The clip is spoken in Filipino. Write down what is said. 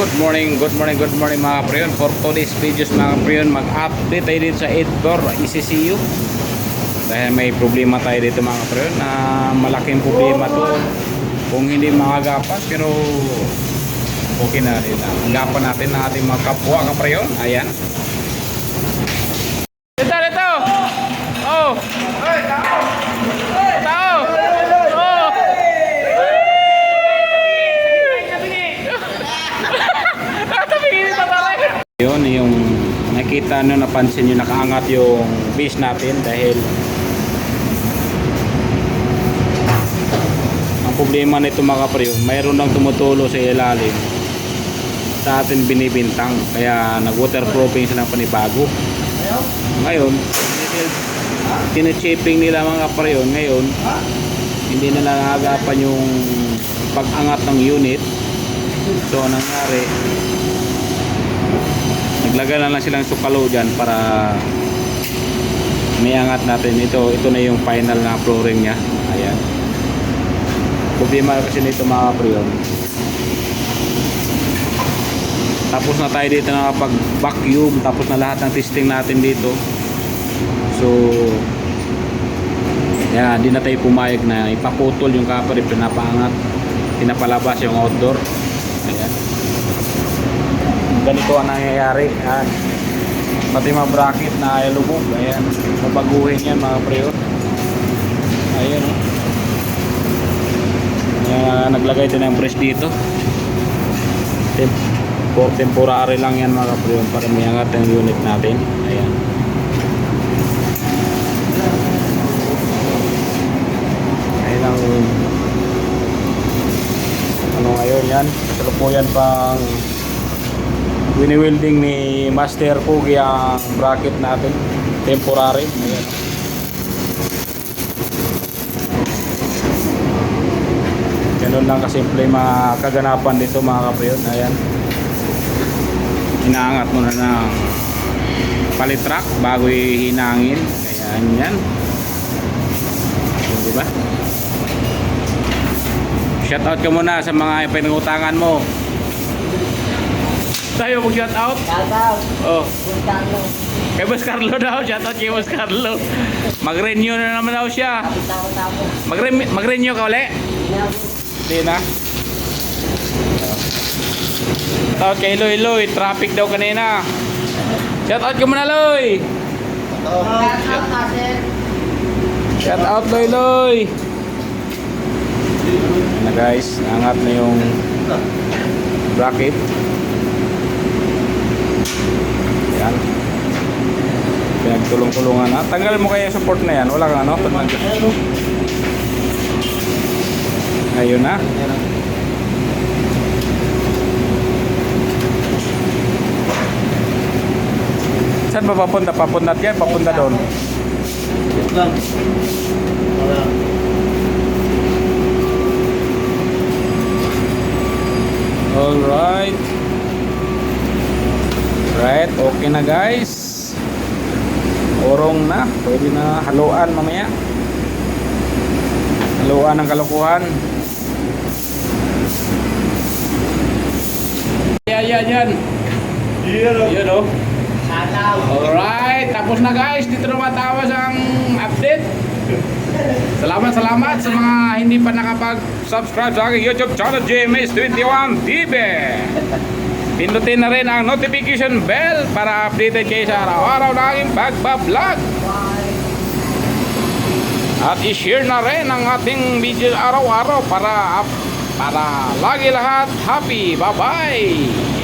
Good morning, good morning, good morning mga preyon. For today's videos mga preyon, mag-update tayo dito sa 8 door ECCU. Dahil may problema tayo dito mga preyon na malaking problema to. Kung hindi makagapan pero okay na rin. Agapan natin ng ating mga kapwa kapreyon. Ayan. Dito, dito! Oh! Tao! Oh! Yun, yung nakita nyo, napansin nyo, nakaangat yung base natin dahil ang problema nito mga kapre, mayroon lang tumutulo sa ilalim sa atin binibintang. Kaya nag waterproofing sila ng panibago. Ngayon tinichipping nila mga kapre yun ngayon hindi na nangagapan yung pag-angat ng unit. So nangyari naglagay na lang silang sukalo dyan para may angat natin. Ito ito na yung final na flooring nya ayan. Problema kasi nito mga kapriyon. Tapos na tayo dito nakapag vacuum. Tapos na lahat ng testing natin dito. So yan hindi na tayo pumayag na ipaputol yung kapre pinapaangat pinapalabas yung outdoor. Ayan ganito ang nangyayari. Ah, pati mga bracket na lubog. Ayan. Mabaguhin yan mga ayan oh. Ayan, naglagay din ng press dito. Tem for temporary lang yan mga preo para may angat yung unit natin. Ayan. Ayan ang ano ngayon yan? Kasalukuyan pang wini-welding ni Master Pugi ang bracket natin. Temporary. Ayan. Ganun lang kasimple mga kaganapan dito mga kapriyon. Ayan. Inaangat mo na ng palitrak bago hinangin ayan yan. Yun, di ba shout out ka muna sa mga pinangutangan mo tayo mag shout out Shoutout. oh Puntano. Kay Boss Carlo daw, shoutout kay Boss Carlo. Mag-renew na naman daw siya. Mag-renew ka uli? Inabot. Hindi na. Shoutout kay Loy Loy, traffic daw kanina. Shoutout ka muna Loy. Shoutout na, sir. Shoutout Loy Loy. Na guys, angat na yung bracket. Ayan. Pinagtulong-tulungan na. Tanggalin mo kaya support na yan. Wala kang ano? Nag- Ayun na. Saan ba papunta? Papunta yan? Papunta doon? Lang. Wala. Alright. Right, okay na guys. Orong na. Pwede na haluan mamaya. Haluan ng kalukuhan. Yan, yan, yan. Yun oh. Shoutout. Alright, tapos na guys. Dito na matawas ang update. Salamat, salamat sa mga hindi pa nakapag-subscribe sa aking YouTube channel, JMS21 TV. Pindutin na rin ang notification bell para updated kayo sa araw-araw na aking pagbablog. At i-share na rin ang ating video araw-araw para para lagi lahat happy. Bye-bye!